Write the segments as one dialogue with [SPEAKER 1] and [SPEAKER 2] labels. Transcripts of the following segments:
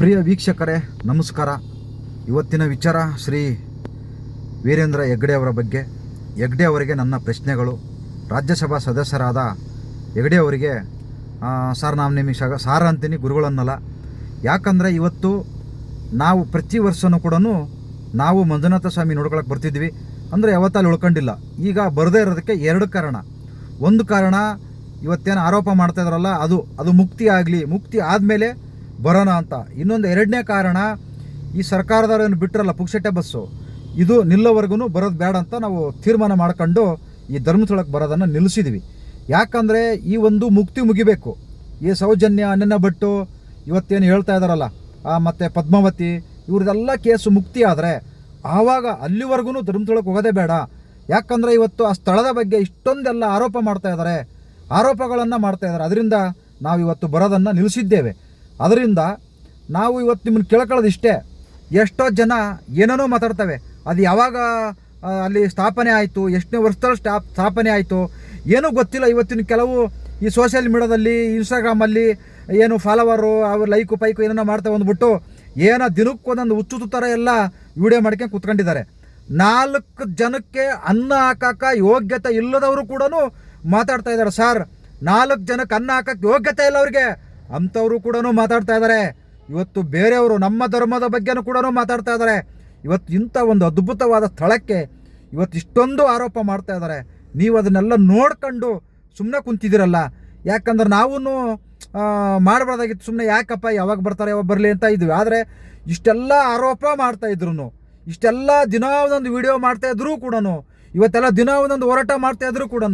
[SPEAKER 1] ಪ್ರಿಯ ವೀಕ್ಷಕರೇ, ನಮಸ್ಕಾರ. ಇವತ್ತಿನ ವಿಚಾರ ಶ್ರೀ ವೀರೇಂದ್ರ ಹೆಗ್ಡೆ ಅವರ ಬಗ್ಗೆ. ಹೆಗ್ಡೆ ಅವರಿಗೆ ನನ್ನ ಪ್ರಶ್ನೆಗಳು. ರಾಜ್ಯಸಭಾ ಸದಸ್ಯರಾದ ಹೆಗ್ಡೆ ಅವರಿಗೆ ಸಾರ್ ನಾವು ನಿಮಗೆ ಸಾರ ಅಂತೀನಿ ಗುರುಗಳನ್ನಲ್ಲ. ಯಾಕಂದರೆ ಇವತ್ತು ನಾವು ಪ್ರತಿ ವರ್ಷವೂ ಕೂಡ ನಾವು ಮಂಜುನಾಥ ಸ್ವಾಮಿ ನೋಡ್ಕೊಳಕ್ಕೆ ಬರ್ತಿದ್ವಿ. ಅಂದರೆ ಯಾವತ್ತಲ್ಲಿ ಉಳ್ಕೊಂಡಿಲ್ಲ. ಈಗ ಬರದೇ ಇರೋದಕ್ಕೆ ಎರಡು ಕಾರಣ. ಒಂದು ಕಾರಣ, ಇವತ್ತೇನು ಆರೋಪ ಮಾಡ್ತಾ ಇದಾರಲ್ಲ, ಅದು ಅದು ಮುಕ್ತಿ ಆಗಲಿ, ಮುಕ್ತಿ ಆದಮೇಲೆ ಬರೋಣ ಅಂತ. ಇನ್ನೊಂದು ಎರಡನೇ ಕಾರಣ, ಈ ಸರ್ಕಾರದವ್ರೇನು ಬಿಟ್ಟರಲ್ಲ ಪುಕ್ಷಟೆ ಬಸ್ಸು, ಇದು ನಿಲ್ಲೋವರೆಗೂ ಬರೋದು ಬೇಡ ಅಂತ ನಾವು ತೀರ್ಮಾನ ಮಾಡ್ಕೊಂಡು ಈ ಧರ್ಮಸ್ಥಳಕ್ಕೆ ಬರೋದನ್ನು ನಿಲ್ಲಿಸಿದ್ವಿ. ಯಾಕಂದರೆ ಈ ಒಂದು ಮುಕ್ತಿ ಮುಗಿಬೇಕು. ಈ ಸೌಜನ್ಯ ಅನನ್ಯ ಭಟ್ಟು ಇವತ್ತೇನು ಹೇಳ್ತಾ ಇದ್ದಾರಲ್ಲ ಮತ್ತು ಮತ್ತೆ ಪದ್ಮಾವತಿ, ಇವ್ರದ್ದೆಲ್ಲ ಕೇಸು ಮುಕ್ತಿ ಆದರೆ ಆವಾಗ ಅಲ್ಲಿವರೆಗೂ ಧರ್ಮಸ್ಥಳಕ್ಕೆ ಹೋಗೋದೇ ಬೇಡ. ಯಾಕಂದರೆ ಇವತ್ತು ಆ ಸ್ಥಳದ ಬಗ್ಗೆ ಇಷ್ಟೊಂದೆಲ್ಲ ಆರೋಪ ಮಾಡ್ತಾ ಇದ್ದಾರೆ ಆರೋಪಗಳನ್ನು ಮಾಡ್ತಾ ಇದ್ದಾರೆ ಅದರಿಂದ ನಾವು ಇವತ್ತು ಬರೋದನ್ನು ನಿಲ್ಲಿಸಿದ್ದೇವೆ. ಅದರಿಂದ ನಾವು ಇವತ್ತು ನಿಮ್ಮನ್ನು ಕೇಳ್ಕೊಳ್ಳೋದು ಇಷ್ಟೇ ಎಷ್ಟೋ ಜನ ಏನೇನೋ ಮಾತಾಡ್ತವೆ. ಅದು ಯಾವಾಗ ಅಲ್ಲಿ ಸ್ಥಾಪನೆ ಆಯಿತು, ಎಷ್ಟನೇ ವರ್ಷದಲ್ಲಿ ಸ್ಟಾಪ್ ಸ್ಥಾಪನೆ ಆಯಿತು, ಏನೂ ಗೊತ್ತಿಲ್ಲ. ಇವತ್ತಿನ ಕೆಲವು ಈ ಸೋಷಿಯಲ್ ಮೀಡಿಯಾದಲ್ಲಿ ಇನ್ಸ್ಟಾಗ್ರಾಮಲ್ಲಿ ಏನು ಫಾಲೋವರು ಅವ್ರ ಲೈಕು ಪೈಕು ಏನೋ ಮಾಡ್ತಾ ಅಂದ್ಬಿಟ್ಟು ಏನೋ ದಿನಕ್ಕೆ ಒಂದೊಂದು ಹುಚ್ಚು ಥರ ಎಲ್ಲ ವಿಡಿಯೋ ಮಾಡ್ಕೊಂಡು ಕುತ್ಕೊಂಡಿದ್ದಾರೆ. ನಾಲ್ಕು ಜನಕ್ಕೆ ಅನ್ನ ಹಾಕಕ್ಕೆ ಯೋಗ್ಯತೆ ಇಲ್ಲದವರು ಕೂಡ ಮಾತಾಡ್ತಾ ಇದ್ದಾರೆ. ಸರ್ ನಾಲ್ಕು ಜನಕ್ಕೆ ಅನ್ನ ಹಾಕಕ್ಕೆ ಯೋಗ್ಯತೆ ಇಲ್ಲ ಅವ್ರಿಗೆ. ಅಂಥವರು ಕೂಡ ಮಾತಾಡ್ತಾ ಇದ್ದಾರೆ ಇವತ್ತು ಬೇರೆಯವರು ನಮ್ಮ ಧರ್ಮದ ಬಗ್ಗೆನೂ ಕೂಡ ಮಾತಾಡ್ತಾ ಇದ್ದಾರೆ ಇವತ್ತು ಇಂಥ ಒಂದು ಅದ್ಭುತವಾದ ಸ್ಥಳಕ್ಕೆ ಇವತ್ತು ಇಷ್ಟೊಂದು ಆರೋಪ ಮಾಡ್ತಾ ಇದ್ದಾರೆ ನೀವು ಅದನ್ನೆಲ್ಲ ನೋಡ್ಕೊಂಡು ಸುಮ್ಮನೆ ಕುಂತಿದ್ದೀರಲ್ಲ. ಯಾಕಂದ್ರೆ ನಾವೂ ಮಾಡಬಾರ್ದಾಗಿತ್ತು ಸುಮ್ಮನೆ ಯಾಕಪ್ಪ ಯಾವಾಗ ಬರ್ತಾರೆ ಯಾವಾಗ ಬರಲಿ ಅಂತ ಇದ್ವಿ. ಆದರೆ ಇಷ್ಟೆಲ್ಲ ಆರೋಪ ಮಾಡ್ತಾ ಇದ್ರು ಇಷ್ಟೆಲ್ಲ ದಿನ ಒಂದೊಂದು ವಿಡಿಯೋ ಮಾಡ್ತಾ ಇದ್ರು ಕೂಡ ಇವತ್ತೆಲ್ಲ ದಿನ ಒಂದೊಂದು ಹೋರಾಟ ಮಾಡ್ತಾ ಇದ್ರು ಕೂಡ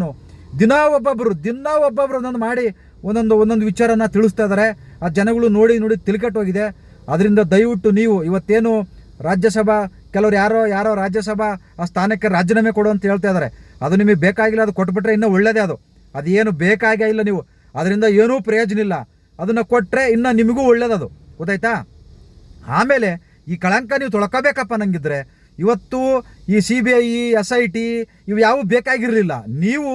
[SPEAKER 1] ದಿನ ಒಬ್ಬೊಬ್ಬರು ದಿನ ಒಬ್ಬೊಬ್ರು ಒಂದೊಂದು ಮಾಡಿ ಒಂದೊಂದು ಒಂದೊಂದು ವಿಚಾರನ ತಿಳಿಸ್ತಾ ಇದ್ದಾರೆ ಆ ಜನಗಳು ನೋಡಿ ನೋಡಿ ತಿಳ್ಕಟ್ಟು ಹೋಗಿದೆ. ಅದರಿಂದ ದಯವಿಟ್ಟು ನೀವು ಇವತ್ತೇನು ರಾಜ್ಯಸಭಾ ಕೆಲವರು ಯಾರೋ ಯಾರೋ ರಾಜ್ಯಸಭಾ ಆ ಸ್ಥಾನಕ್ಕೆ ರಾಜೀನಾಮೆ ಕೊಡು ಅಂತ ಹೇಳ್ತಾ ಇದ್ದಾರೆ ಅದು ನಿಮಗೆ ಬೇಕಾಗಿಲ್ಲ, ಅದು ಕೊಟ್ಬಿಟ್ರೆ ಇನ್ನೂ ಒಳ್ಳೇದೇ ಅದು. ಅದೇನು ಬೇಕಾಗೇ ಇಲ್ಲ ನೀವು. ಅದರಿಂದ ಏನೂ ಪ್ರಯೋಜನ ಇಲ್ಲ. ಅದನ್ನು ಕೊಟ್ಟರೆ ಇನ್ನೂ ನಿಮಗೂ ಒಳ್ಳೇದದು ಗೊತ್ತಾಯ್ತಾ? ಆಮೇಲೆ ಈ ಕಳಂಕ ನೀವು ತೊಳ್ಕೋಬೇಕಪ್ಪ ನಂಗಿದ್ರೆ ಇವತ್ತು ಈ C B I S I T ಇವು ಯಾವೂ ಬೇಕಾಗಿರಲಿಲ್ಲ. ನೀವು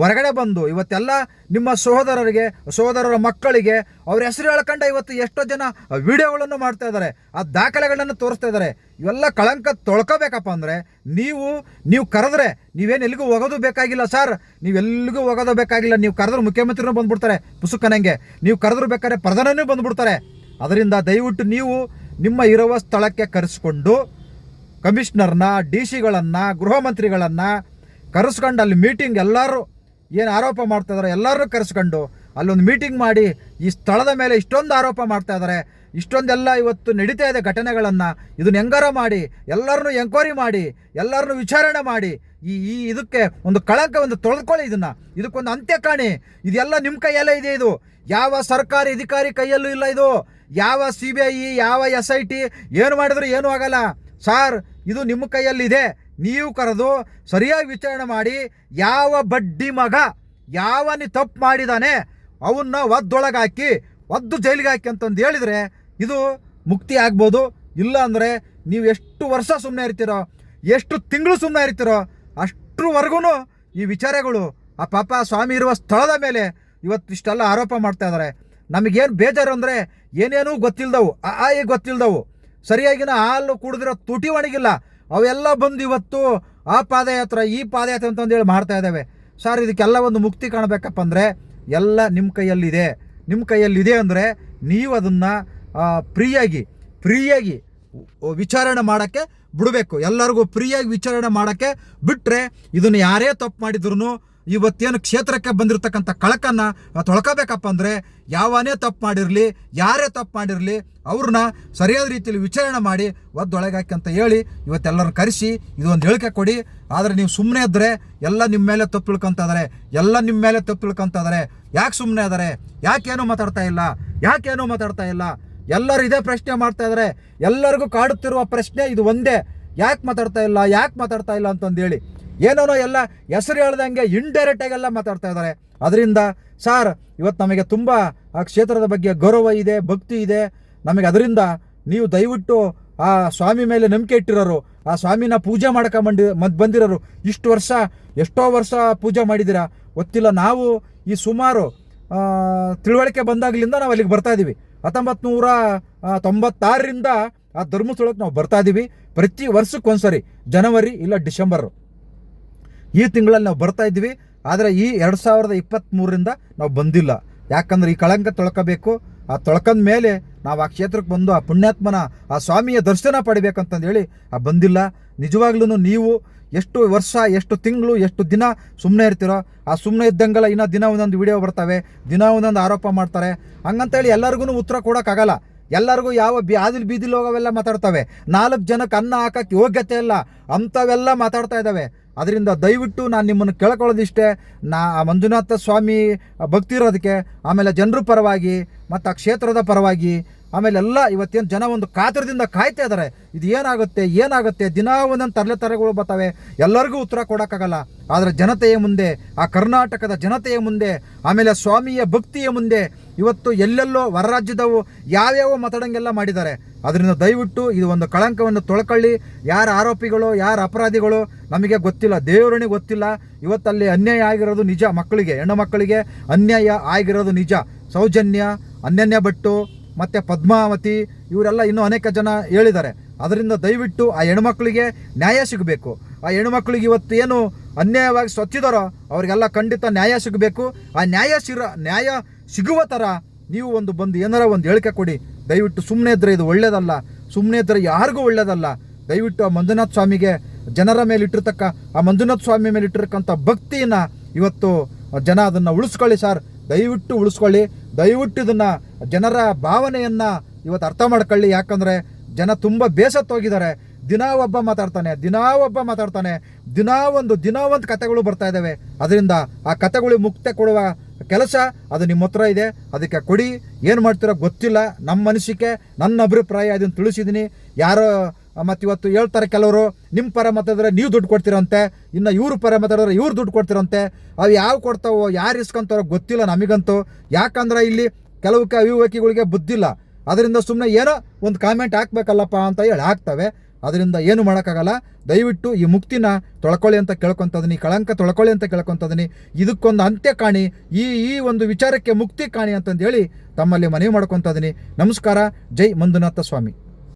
[SPEAKER 1] ಹೊರಗಡೆ ಬಂದು ಇವತ್ತೆಲ್ಲ ನಿಮ್ಮ ಸಹೋದರರಿಗೆ, ಸಹೋದರರ ಮಕ್ಕಳಿಗೆ ಅವ್ರ ಹೆಸರು ಹೇಳ್ಕೊಂಡ ಇವತ್ತು ಎಷ್ಟೋ ಜನ ವಿಡಿಯೋಗಳನ್ನು ಮಾಡ್ತಾ ಇದ್ದಾರೆ, ಆ ದಾಖಲೆಗಳನ್ನು ತೋರಿಸ್ತಾ ಇದ್ದಾರೆ. ಇವೆಲ್ಲ ಕಳಂಕ ತೊಳ್ಕೋಬೇಕಪ್ಪ ಅಂದರೆ ನೀವು ನೀವು ಕರೆದ್ರೆ ನೀವೇನು ಎಲ್ಲಿಗೂ ಹೋಗೋದು ಬೇಕಾಗಿಲ್ಲ ಸರ್ ನೀವೆಲ್ಲಿಗೂ ಹೋಗೋದು ಬೇಕಾಗಿಲ್ಲ. ನೀವು ಕರೆದ್ರೆ ಮುಖ್ಯಮಂತ್ರಿನೂ ಬಂದ್ಬಿಡ್ತಾರೆ, ಪುಸುಕನಂಗೆ. ನೀವು ಕರೆದ್ರು ಬೇಕಾದ್ರೆ ಪ್ರಧಾನನೂ ಬಂದ್ಬಿಡ್ತಾರೆ. ಅದರಿಂದ ದಯವಿಟ್ಟು ನೀವು ನಿಮ್ಮ ಇರುವ ಸ್ಥಳಕ್ಕೆ ಕರೆಸ್ಕೊಂಡು ಕಮಿಷ್ನರ್ನ, ಡಿ ಸಿಗಳನ್ನು ಗೃಹ ಮಂತ್ರಿಗಳನ್ನು ಕರೆಸ್ಕೊಂಡು ಅಲ್ಲಿ ಮೀಟಿಂಗ್ ಎಲ್ಲರೂ ಏನು ಆರೋಪ ಮಾಡ್ತಾ ಇದ್ದಾರೆ ಎಲ್ಲರೂ ಕರೆಸ್ಕೊಂಡು ಅಲ್ಲೊಂದು ಮೀಟಿಂಗ್ ಮಾಡಿ ಈ ಸ್ಥಳದ ಮೇಲೆ ಇಷ್ಟೊಂದು ಆರೋಪ ಮಾಡ್ತಾ ಇದ್ದಾರೆ ಇಷ್ಟೊಂದೆಲ್ಲ ಇವತ್ತು ನಡೀತಾ ಇದೆ ಘಟನೆಗಳನ್ನು. ಇದನ್ನ ಹೆಂಗಾರ ಮಾಡಿ ಎಲ್ಲರನ್ನೂ ಎಂಕ್ವೈರಿ ಮಾಡಿ ಎಲ್ಲರನ್ನೂ ವಿಚಾರಣೆ ಮಾಡಿ, ಈ ಈ ಇದಕ್ಕೆ ಒಂದು ಕಳಂಕ ಒಂದು ತೊಳೆದುಕೊಳ್ಳಿ ಇದನ್ನು. ಇದಕ್ಕೊಂದು ಅಂತ್ಯ ಕಾಣಿ. ಇದೆಲ್ಲ ನಿಮ್ಮ ಕೈಯಲ್ಲೇ ಇದೆ ಇದು. ಯಾವ ಸರ್ಕಾರಿ ಅಧಿಕಾರಿ ಕೈಯಲ್ಲೂ ಇಲ್ಲ ಇದು. ಯಾವ ಸಿ ಬಿ ಐ ಯಾವ ಎಸ್ ಐ ಟಿ ಏನು ಮಾಡಿದ್ರು ಏನೂ ಆಗಲ್ಲ. ಸಾರ್, ಇದು ನಿಮ್ಮ ಕೈಯಲ್ಲಿದೆ. ನೀವು ಕರೆದು ಸರಿಯಾಗಿ ವಿಚಾರಣೆ ಮಾಡಿ ಯಾವ ಬಡ್ಡಿ ಮಗ ಯಾವನಿ ತಪ್ಪು ಮಾಡಿದಾನೆ ಅವನ್ನ ಒದ್ದೊಳಗೆ ಹಾಕಿ ಒದ್ದು ಜೈಲಿಗೆ ಹಾಕಿ ಅಂತಂದು ಹೇಳಿದರೆ ಇದು ಮುಕ್ತಿ ಆಗ್ಬೋದು. ಇಲ್ಲ ಅಂದರೆ ನೀವು ಎಷ್ಟು ವರ್ಷ ಸುಮ್ಮನೆ ಇರ್ತೀರೋ, ಎಷ್ಟು ತಿಂಗಳು ಸುಮ್ಮನೆ ಇರ್ತೀರೋ ಅಷ್ಟರವರೆಗೂ ಈ ವಿಚಾರಗಳು ಆ ಪಾಪ ಸ್ವಾಮಿ ಇರುವ ಸ್ಥಳದ ಮೇಲೆ ಇವತ್ತು ಇಷ್ಟೆಲ್ಲ ಆರೋಪ ಮಾಡ್ತಾ ಇದ್ದಾರೆ. ನಮಗೇನು ಬೇಜಾರು ಅಂದರೆ ಏನೇನೂ ಗೊತ್ತಿಲ್ದವು, ಆ ಗೊತ್ತಿಲ್ದವು. ಸರಿಯಾಗಿನ ಹಾಲು ಕುಡಿದಿರೋ ತುಟಿ ಒಣಗಿಲ್ಲ. ಅವೆಲ್ಲ ಬಂದು ಇವತ್ತು ಆ ಪಾದಯಾತ್ರೆ, ಈ ಪಾದಯಾತ್ರೆ ಅಂತಂದೇಳಿ ಮಾಡ್ತಾ ಇದ್ದಾವೆ. ಸರ್, ಇದಕ್ಕೆಲ್ಲ ಒಂದು ಮುಕ್ತಿ ಕಾಣಬೇಕಪ್ಪ ಅಂದರೆ ಎಲ್ಲ ನಿಮ್ಮ ಕೈಯಲ್ಲಿದೆ. ನಿಮ್ಮ ಕೈಯಲ್ಲಿದೆ ಅಂದರೆ ನೀವು ಅದನ್ನು ಫ್ರೀಯಾಗಿ ಫ್ರೀಯಾಗಿ ವಿಚಾರಣೆ ಮಾಡೋಕ್ಕೆ ಬಿಡಬೇಕು. ಎಲ್ಲರಿಗೂ ಫ್ರೀಯಾಗಿ ವಿಚಾರಣೆ ಮಾಡೋಕ್ಕೆ ಬಿಟ್ಟರೆ ಇದನ್ನು ಯಾರೇ ತಪ್ಪು ಮಾಡಿದ್ರು ಇವತ್ತೇನು ಕ್ಷೇತ್ರಕ್ಕೆ ಬಂದಿರತಕ್ಕಂಥ ಕಳಕನ್ನು ತೊಳ್ಕೋಬೇಕಪ್ಪ ಅಂದರೆ ಯಾವನೇ ತಪ್ಪು ಮಾಡಿರಲಿ, ಯಾರೇ ತಪ್ಪು ಮಾಡಿರಲಿ, ಅವ್ರನ್ನ ಸರಿಯಾದ ರೀತಿಯಲ್ಲಿ ವಿಚಾರಣೆ ಮಾಡಿ ಒದ್ದೊಳಗೆ ಹಾಕಿ ಅಂತ ಹೇಳಿ ಇವತ್ತೆಲ್ಲರನ್ನ ಕರೆಸಿ ಇದೊಂದು ಹೇಳಿಕೆ ಕೊಡಿ. ಆದರೆ ನೀವು ಸುಮ್ಮನೆ ಇದ್ದರೆ ಎಲ್ಲ ನಿಮ್ಮ ಮೇಲೆ ತಪ್ಪು ತಿಳ್ಕೊಂತ ಇದಾರೆ ಎಲ್ಲ ನಿಮ್ಮ ಮೇಲೆ ತಪ್ಪು ತಿಳ್ಕೊಂತ ಇದಾರೆ? ಯಾಕೆ ಸುಮ್ಮನೆ ಇದ್ದಾರೆ ಯಾಕೇನು ಮಾತಾಡ್ತಾ ಇಲ್ಲ? ಯಾಕೇನು ಮಾತಾಡ್ತಾ ಇಲ್ಲ? ಎಲ್ಲರೂ ಇದೇ ಪ್ರಶ್ನೆ ಮಾಡ್ತಾ ಇದ್ದಾರೆ ಎಲ್ಲರಿಗೂ ಕಾಡುತ್ತಿರುವ ಪ್ರಶ್ನೆ ಇದು ಒಂದೇ. ಯಾಕೆ ಮಾತಾಡ್ತಾ ಇಲ್ಲ? ಯಾಕೆ ಮಾತಾಡ್ತಾ ಇಲ್ಲ ಅಂತಂದೇಳಿ ಏನೇನೋ ಎಲ್ಲ ಹೆಸರು ಹೇಳ್ದಂಗೆ ಇಂಡೈರೆಕ್ಟ್ ಎಲ್ಲ ಮಾತಾಡ್ತಾ ಇದ್ದಾರೆ. ಅದರಿಂದ ಸಾರ್ ಇವತ್ತು ನಮಗೆ ತುಂಬ ಆ ಕ್ಷೇತ್ರದ ಬಗ್ಗೆ ಗೌರವ ಇದೆ, ಭಕ್ತಿ ಇದೆ. ನಮಗೆ ಅದರಿಂದ ನೀವು ದಯವಿಟ್ಟು ಆ ಸ್ವಾಮಿ ಮೇಲೆ ನಂಬಿಕೆ ಇಟ್ಟಿರೋರು, ಆ ಸ್ವಾಮಿನ ಪೂಜೆ ಮಾಡ್ಕೊಂಬಂಡಿ ಮದ್ ಬಂದಿರೋರು, ಇಷ್ಟು ವರ್ಷ ಎಷ್ಟೋ ವರ್ಷ ಪೂಜೆ ಮಾಡಿದ್ದೀರಾ? ಗೊತ್ತಿಲ್ಲ. ನಾವು ಈ ಸುಮಾರು ತಿಳುವಳಿಕೆ ಬಂದಾಗಲಿಂದ ನಾವು ಅಲ್ಲಿಗೆ ಬರ್ತಾ ಇದ್ದೀವಿ ಹತ್ತೊಂಬತ್ತು ನೂರ ತೊಂಬತ್ತಾರರಿಂದ ಆ ಧರ್ಮಸ್ಥಳಕ್ಕೆ ನಾವು ಬರ್ತಾ ಇದ್ದೀವಿ ಪ್ರತಿ ವರ್ಷಕ್ಕೊಂದ್ಸರಿ, ಜನವರಿ ಇಲ್ಲ ಡಿಸೆಂಬರು. ಈ ತಿಂಗಳಲ್ಲಿ ನಾವು ಬರ್ತಾ ಇದ್ವಿ ಆದರೆ ಈ ಎರಡು ಸಾವಿರದ ಇಪ್ಪತ್ತ್ಮೂರರಿಂದ ನಾವು ಬಂದಿಲ್ಲ. ಯಾಕಂದ್ರೆ ಈ ಕಳಂಕ ತೊಳ್ಕೋಬೇಕು. ಆ ತೊಳ್ಕೊಂಡ ಮೇಲೆ ನಾವು ಆ ಕ್ಷೇತ್ರಕ್ಕೆ ಬಂದು ಆ ಪುಣ್ಯಾತ್ಮನ, ಆ ಸ್ವಾಮಿಯ ದರ್ಶನ ಪಡಿಬೇಕಂತಂದು ಹೇಳಿ ಆ ಬಂದಿಲ್ಲ. ನಿಜವಾಗ್ಲೂ ನೀವು ಎಷ್ಟು ವರ್ಷ, ಎಷ್ಟು ತಿಂಗಳು, ಎಷ್ಟು ದಿನ ಸುಮ್ಮನೆ ಇರ್ತೀರೋ, ಆ ಸುಮ್ಮನೆ ಇದ್ದಂಗೆಲ್ಲ ಇನ್ನೂ ದಿನ ಒಂದೊಂದು ವಿಡಿಯೋ ಬರ್ತವೆ, ದಿನ ಒಂದೊಂದು ಆರೋಪ ಮಾಡ್ತಾರೆ. ಹಂಗಂತೇಳಿ ಎಲ್ಲರಿಗೂ ಉತ್ತರ ಕೊಡೋಕ್ಕಾಗಲ್ಲ. ಎಲ್ಲರಿಗೂ ಯಾವ ಬಿ ಆದಿಲ್ ಬೀದಿಲಿ ಹೋಗೋವೆಲ್ಲ ಮಾತಾಡ್ತವೆ. ನಾಲ್ಕು ಜನಕ್ಕೆ ಅನ್ನ ಹಾಕಕ್ಕೆ ಯೋಗ್ಯತೆ ಇಲ್ಲ. ಅಂಥವೆಲ್ಲ ಮಾತಾಡ್ತಾ ಇದ್ದಾವೆ. ಅದರಿಂದ ದಯವಿಟ್ಟು ನಾನು ನಿಮ್ಮನ್ನು ಕೇಳ್ಕೊಳ್ಳೋದಿಷ್ಟೇ. ನಾ ಮಂಜುನಾಥ ಸ್ವಾಮಿ ಭಕ್ತಿ ಇರೋದಕ್ಕೆ, ಆಮೇಲೆ ಜನರ ಪರವಾಗಿ, ಮತ್ತು ಆ ಕ್ಷೇತ್ರದ ಪರವಾಗಿ, ಆಮೇಲೆ ಎಲ್ಲ ಇವತ್ತೇನು ಜನ ಒಂದು ಕಾತರದಿಂದ ಕಾಯ್ತಾ ಇದ್ದಾರೆ ಇದು ಏನಾಗುತ್ತೆ ಏನಾಗುತ್ತೆ, ದಿನ ಒಂದೊಂದು ತರಲೆ ತರಗಳು ಬರ್ತವೆ. ಎಲ್ಲರಿಗೂ ಉತ್ತರ ಕೊಡೋಕ್ಕಾಗಲ್ಲ. ಆದರೆ ಜನತೆಯ ಮುಂದೆ, ಆ ಕರ್ನಾಟಕದ ಜನತೆಯ ಮುಂದೆ, ಆಮೇಲೆ ಸ್ವಾಮಿಯ ಭಕ್ತಿಯ ಮುಂದೆ ಇವತ್ತು ಎಲ್ಲೆಲ್ಲೋ ಹೊರ ರಾಜ್ಯದವು ಯಾವ್ಯಾವ ಮಾತಾಡಂಗೆಲ್ಲ ಮಾಡಿದ್ದಾರೆ. ಅದರಿಂದ ದಯವಿಟ್ಟು ಇದು ಒಂದು ಕಳಂಕವನ್ನು ತೊಳ್ಕೊಳ್ಳಿ. ಯಾರ ಆರೋಪಿಗಳು, ಯಾರ ಅಪರಾಧಿಗಳು, ನಮಗೆ ಗೊತ್ತಿಲ್ಲ. ದೇವರನಿಗೆ ಗೊತ್ತಿಲ್ಲ. ಇವತ್ತಲ್ಲಿ ಅನ್ಯಾಯ ಆಗಿರೋದು ನಿಜ ಮಕ್ಕಳಿಗೆ, ಹೆಣ್ಣು ಮಕ್ಕಳಿಗೆ. ಅನ್ಯಾಯ ಆಗಿರೋದು ನಿಜ. ಸೌಜನ್ಯ ಅನ್ಯನ್ಯ ಭಟ್ಟು, ಮತ್ತು ಪದ್ಮಾವತಿ, ಇವರೆಲ್ಲ ಇನ್ನೂ ಅನೇಕ ಜನ ಹೇಳಿದ್ದಾರೆ. ಅದರಿಂದ ದಯವಿಟ್ಟು ಆ ಹೆಣ್ಮಕ್ಳಿಗೆ ನ್ಯಾಯ ಸಿಗಬೇಕು. ಆ ಹೆಣ್ಮಕ್ಳಿಗೆ ಇವತ್ತು ಏನು ಅನ್ಯಾಯವಾಗಿ ಸತ್ತಿದಾರೋ ಅವರಿಗೆಲ್ಲ ಖಂಡಿತ ನ್ಯಾಯ ಸಿಗಬೇಕು. ಆ ನ್ಯಾಯ ಸಿರ, ನ್ಯಾಯ ಸಿಗುವ ಥರ ನೀವು ಒಂದು ಬಂದು ಏನಾರ ಒಂದು ಹೇಳಿಕೆ ಕೊಡಿ. ದಯವಿಟ್ಟು ಸುಮ್ಮನೆ ಇದ್ರೆ ಇದು ಒಳ್ಳೇದಲ್ಲ. ಸುಮ್ಮನೆ ಇದ್ರೆ ಯಾರಿಗೂ ಒಳ್ಳೇದಲ್ಲ. ದಯವಿಟ್ಟು ಆ ಮಂಜುನಾಥ ಸ್ವಾಮಿಗೆ ಜನರ ಮೇಲೆ ಇಟ್ಟಿರ್ತಕ್ಕ, ಆ ಮಂಜುನಾಥ ಸ್ವಾಮಿ ಮೇಲೆ ಇಟ್ಟಿರ್ತಕ್ಕಂಥ ಭಕ್ತಿಯನ್ನು ಇವತ್ತು ಜನ ಅದನ್ನು ಉಳಿಸ್ಕೊಳ್ಳಿ ಸರ್. ದಯವಿಟ್ಟು ಉಳಿಸ್ಕೊಳ್ಳಿ. ದಯವಿಟ್ಟು ಇದನ್ನು ಜನರ ಭಾವನೆಯನ್ನು ಇವತ್ತು ಅರ್ಥ ಮಾಡ್ಕೊಳ್ಳಿ. ಯಾಕಂದರೆ ಜನ ತುಂಬ ಬೇಸತ್ತೋಗಿದ್ದಾರೆ ದಿನಾ ಒಬ್ಬ ಮಾತಾಡ್ತಾನೆ, ದಿನಾ ಒಬ್ಬ ಮಾತಾಡ್ತಾನೆ, ದಿನಾ ಒಂದು, ದಿನ ಒಂದು ಕತೆಗಳು ಬರ್ತಾ ಇದ್ದಾವೆ. ಅದರಿಂದ ಆ ಕತೆಗಳು ಮುಕ್ತ ಕೊಡುವ ಕೆಲಸ ಅದು ನಿಮ್ಮ ಹತ್ರ ಇದೆ. ಅದಕ್ಕೆ ಕೊಡಿ. ಏನು ಮಾಡ್ತೀರೋ ಗೊತ್ತಿಲ್ಲ. ನಮ್ಮ ಅನಿಸಿಕೆ ನನ್ನ ಅಭಿಪ್ರಾಯ ಅದನ್ನು ತಿಳಿಸಿದ್ದೀನಿ. ಯಾರೋ ಮತ್ತು ಇವತ್ತು ಹೇಳ್ತಾರೆ ಕೆಲವರು ನಿಮ್ಮ ಪರ ಮಾತಾಡಿದ್ರೆ ನೀವು ದುಡ್ಡು ಕೊಡ್ತೀರಂತೆ. ಇನ್ನು ಇವ್ರ ಪರ ಮಾತಾಡಿದ್ರೆ ಇವ್ರು ದುಡ್ಡು ಕೊಡ್ತೀರಂತೆ. ಅವು ಯಾವ ಕೊಡ್ತಾವೋ, ಯಾರು ಇಸ್ಕೊಂತಾರೋ ಗೊತ್ತಿಲ್ಲ ನಮಗಂತೂ. ಯಾಕಂದ್ರೆ ಇಲ್ಲಿ ಕೆಲವು ಅವಿವೇಕಿಗಳಿಗೆ ಬುದ್ಧಿಲ್ಲ. ಅದರಿಂದ ಸುಮ್ಮನೆ ಏನೋ ಒಂದು ಕಾಮೆಂಟ್ ಹಾಕ್ಬೇಕಲ್ಲಪ್ಪ ಅಂತ ಹೇಳಿ ಹಾಕ್ತವೆ. ಅದರಿಂದ ಏನು ಮಾಡೋಕ್ಕಾಗಲ್ಲ. ದಯವಿಟ್ಟು ಈ ಮುಕ್ತಿನ ತೊಳ್ಕೊಳ್ಳಿ ಅಂತ ಕೇಳ್ಕೊತದೀನಿ, ಕಳಂಕ ತೊಳ್ಕೊಳ್ಳಿ ಅಂತ ಕೇಳ್ಕೊತದೀನಿ. ಇದಕ್ಕೊಂದು ಅಂತ್ಯ ಕಾಣಿ, ಈ ಈ ಒಂದು ವಿಚಾರಕ್ಕೆ ಮುಕ್ತಿ ಕಾಣಿ ಅಂತಂದು ಹೇಳಿ ತಮ್ಮಲ್ಲಿ ಮನವಿ ಮಾಡ್ಕೊತದನಿ. ನಮಸ್ಕಾರ. ಜೈ ಮಂಜುನಾಥ ಸ್ವಾಮಿ.